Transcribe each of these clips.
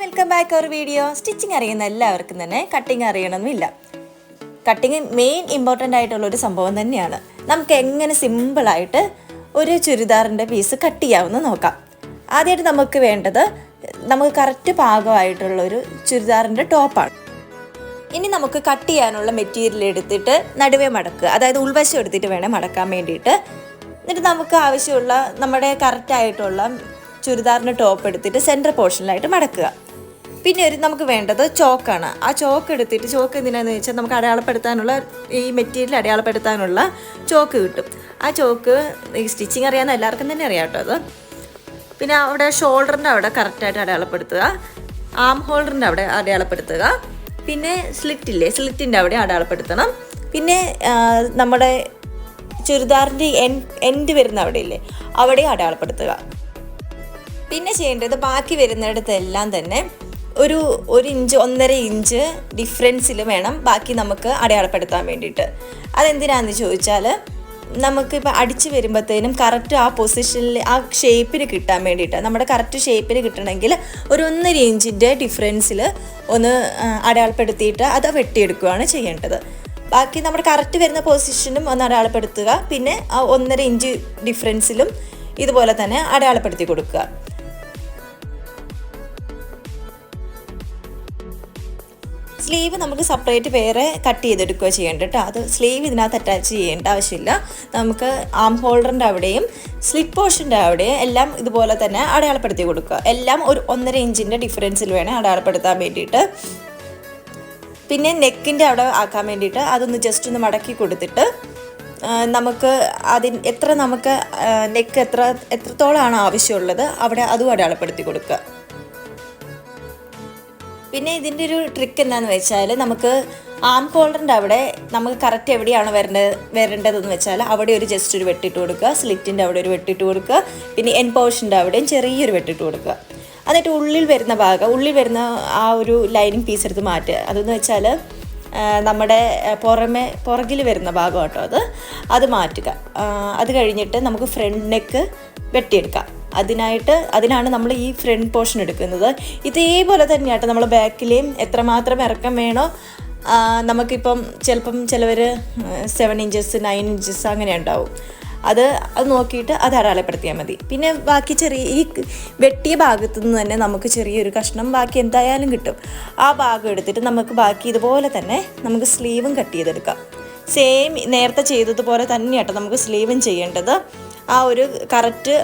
Welcome back our video stitching അറിയുന്ന എല്ലാവർക്കും തന്നെ കട്ടിങ് അറിയണമെന്നില്ല. കട്ടിങ് മെയിൻ ഇമ്പോർട്ടന്റ് ആയിട്ടുള്ള ഒരു സംഭവം തന്നെയാണ്. നമുക്ക് എങ്ങനെ സിമ്പിളായിട്ട് ഒരു ചുരിദാറിന്റെ പീസ് കട്ട് ചെയ്യാമെന്ന് നോക്കാം. ആദ്യമായിട്ട് നമുക്ക് വേണ്ടത് നമുക്ക് കറക്റ്റ് പാകമായിട്ടുള്ള ഒരു ചുരിദാറിന്റെ ടോപ്പാണ് ഇനി നമുക്ക് കട്ട് ചെയ്യാനുള്ള മെറ്റീരിയൽ എടുത്തിട്ട് നടുവേ മടക്കുക. അതായത് ഉൾവശം എടുത്തിട്ട് വേണം മടക്കാൻ വേണ്ടിയിട്ട്. എന്നിട്ട് നമുക്ക് ആവശ്യമുള്ള നമ്മുടെ കറക്റ്റായിട്ടുള്ള ചുരിദാറിന്റെ ടോപ്പ് എടുത്തിട്ട് സെന്റർ പോർഷനിലായിട്ട് മടക്കുക. പിന്നെ ഒരു നമുക്ക് വേണ്ടത് ചോക്കാണ്. ആ ചോക്ക് എടുത്തിട്ട് ചോക്ക് എന്തിനാന്ന് വെച്ചാൽ നമുക്ക് അടയാളപ്പെടുത്താനുള്ള ഈ മെറ്റീരിയൽ അടയാളപ്പെടുത്താനുള്ള ചോക്ക് കിട്ടും. ആ ചോക്ക് ഈ സ്റ്റിച്ചിങ് അറിയാവുന്ന എല്ലാവർക്കും തന്നെ അറിയാം കേട്ടോ അത്. പിന്നെ അവിടെ ഷോൾഡറിന്റെ അവിടെ കറക്റ്റായിട്ട് അടയാളപ്പെടുത്തുക. ആം ഹോൾഡറിന്റെ അവിടെ അടയാളപ്പെടുത്തുക. പിന്നെ സ്ലിറ്റ് ഇല്ലേ സ്ലിറ്റിന്റെ അവിടെ അടയാളപ്പെടുത്തണം. പിന്നെ നമ്മുടെ ചുരിദാറിന്റെ എൻ എൻഡ് വരുന്ന അവിടെ ഇല്ലേ അവിടെ അടയാളപ്പെടുത്തുക. പിന്നെ ചെയ്യേണ്ടത് ബാക്കി വരുന്നിടത്തെല്ലാം തന്നെ ഒരു ഒരു ഇഞ്ച് ഒന്നര ഇഞ്ച് ഡിഫറൻസിൽ വേണം ബാക്കി നമുക്ക് അടയാളപ്പെടുത്താൻ വേണ്ടിയിട്ട്. അതെന്തിനാണെന്ന് ചോദിച്ചാൽ നമുക്കിപ്പോൾ അടിച്ച് വരുമ്പോഴത്തേനും കറക്റ്റ് ആ പൊസിഷനിൽ ആ ഷേപ്പിന് കിട്ടാൻ വേണ്ടിയിട്ട്. നമ്മുടെ കറക്റ്റ് ഷേപ്പിന് കിട്ടണമെങ്കിൽ ഒരു ഒന്നര ഇഞ്ചിന്റെ ഡിഫറൻസിൽ ഒന്ന് അടയാളപ്പെടുത്തിയിട്ട് അത് വെട്ടിയെടുക്കുകയാണ് ചെയ്യേണ്ടത്. ബാക്കി നമ്മുടെ കറക്റ്റ് വരുന്ന പൊസിഷനും ഒന്ന് അടയാളപ്പെടുത്തുക. പിന്നെ ആ ഒന്നര ഇഞ്ച് ഡിഫറൻസിലും ഇതുപോലെ തന്നെ അടയാളപ്പെടുത്തി കൊടുക്കുക. സ്ലീവ് നമുക്ക് സെപ്പറേറ്റ് വേറെ കട്ട് ചെയ്തെടുക്കുകയോ ചെയ്യേണ്ട കേട്ടോ അത് സ്ലീവ് ഇതിനകത്ത് അറ്റാച്ച് ചെയ്യേണ്ട ആവശ്യമില്ല. നമുക്ക് ആം ഹോൾഡറിന്റെ അവിടെയും സ്ലിറ്റ് പോർഷന്റെ അവിടെയും എല്ലാം ഇതുപോലെ തന്നെ അടയാളപ്പെടുത്തി കൊടുക്കുക. എല്ലാം ഒരു ഒന്നര ഇഞ്ചിന്റെ ഡിഫറൻസിൽ വേണം അടയാളപ്പെടുത്താൻ വേണ്ടിയിട്ട്. പിന്നെ നെക്കിന്റെ അവിടെ ആക്കാൻ വേണ്ടിയിട്ട് അതൊന്ന് ജസ്റ്റ് ഒന്ന് മടക്കി കൊടുത്തിട്ട് നമുക്ക് അതിന് എത്ര നമുക്ക് നെക്ക് എത്ര എത്രത്തോളമാണ് ആവശ്യമുള്ളത് അവിടെ അതും അടയാളപ്പെടുത്തി കൊടുക്കുക. പിന്നെ ഇതിന്റെ ഒരു ട്രിക്ക് എന്താണെന്ന് വെച്ചാൽ നമുക്ക് ആം ഹോൾഡറിന്റെ അവിടെ നമുക്ക് കറക്റ്റ് എവിടെയാണ് വരേണ്ടത് വരേണ്ടതെന്ന് വെച്ചാൽ അവിടെ ഒരു ജസ്റ്റ് ഒരു വെട്ടിട്ട് കൊടുക്കുക. സ്ലിറ്റിന്റെ അവിടെ ഒരു വെട്ടിട്ട് കൊടുക്കുക. പിന്നെ എൻ പോർഷന്റെ അവിടെയും ചെറിയൊരു വെട്ടിട്ട് കൊടുക്കുക. എന്നിട്ട് ഉള്ളിൽ വരുന്ന ഭാഗം ഉള്ളിൽ വരുന്ന ആ ഒരു ലൈനിങ് പീസ് എടുത്ത് മാറ്റുക. അതെന്ന് വെച്ചാൽ നമ്മുടെ പുറമെ പുറകിൽ വരുന്ന ഭാഗം കേട്ടോ അത്. അത് മാറ്റുക. അത് കഴിഞ്ഞിട്ട് നമുക്ക് ഫ്രണ്ട് നെക്ക് വെട്ടിയെടുക്കാം. അതിനായിട്ട് അതിനാണ് നമ്മൾ ഈ ഫ്രണ്ട് പോർഷൻ എടുക്കുന്നത്. ഇതേപോലെ തന്നെയാട്ടോ നമ്മൾ ബാക്കിലെയും എത്രമാത്രം ഇറക്കം വേണോ നമുക്കിപ്പം ചിലപ്പം ചിലവർ സെവൻ ഇഞ്ചസ് നയൻ ഇഞ്ചസ് അങ്ങനെ ഉണ്ടാവും. അത് അത് നോക്കിയിട്ട് അത് അടയാളപ്പെടുത്തിയാൽ മതി. പിന്നെ ബാക്കി ചെറിയ ഈ വെട്ടിയ ഭാഗത്തു നിന്ന് തന്നെ നമുക്ക് ചെറിയൊരു കഷ്ണം ബാക്കി എന്തായാലും കിട്ടും. ആ ഭാഗം എടുത്തിട്ട് നമുക്ക് ബാക്കി ഇതുപോലെ തന്നെ നമുക്ക് സ്ലീവും കട്ട് ചെയ്തെടുക്കാം. സെയിം നേരത്തെ ചെയ്തതുപോലെ തന്നെയാട്ടോ നമുക്ക് സ്ലീവും ചെയ്യേണ്ടത്. ആ ഒരു കറക്റ്റ്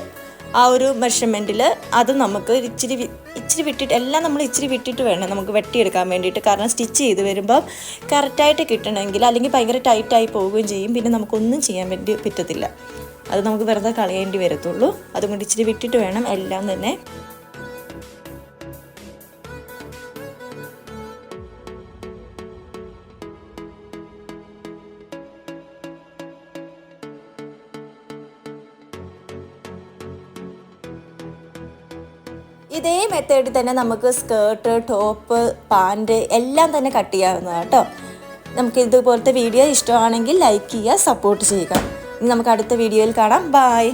ആ ഒരു മെഷർമെന്റിൽ അത് നമുക്ക് ഇച്ചിരി ഇച്ചിരി വിട്ടിട്ട് എല്ലാം നമ്മൾ ഇച്ചിരി വിട്ടിട്ട് വേണം നമുക്ക് വെട്ടിയെടുക്കാൻ വേണ്ടിയിട്ട്. കാരണം സ്റ്റിച്ച് ചെയ്ത് വരുമ്പം കറക്റ്റായിട്ട് കിട്ടണമെങ്കിൽ അല്ലെങ്കിൽ ഭയങ്കര ടൈറ്റായി പോവുകയും ചെയ്യും. പിന്നെ നമുക്കൊന്നും ചെയ്യാൻ വേണ്ടി പറ്റത്തില്ല. അത് നമുക്ക് വെറുതെ കളയേണ്ടി വരത്തുള്ളൂ. അതുകൊണ്ട് ഇച്ചിരി വിട്ടിട്ട് വേണം എല്ലാം തന്നെ ഇതേ മെത്തേഡിൽ തന്നെ നമുക്ക് സ്കേർട്ട് ടോപ്പ് പാന്റ് എല്ലാം തന്നെ കട്ട് ചെയ്യാവുന്നതാണ് കേട്ടോ നമുക്ക് ഇതുപോലത്തെ വീഡിയോ ഇഷ്ടമാണെങ്കിൽ ലൈക്ക് ചെയ്യുക സപ്പോർട്ട് ചെയ്യുക. ഇനി നമുക്ക് അടുത്ത വീഡിയോയിൽ കാണാം. ബായ്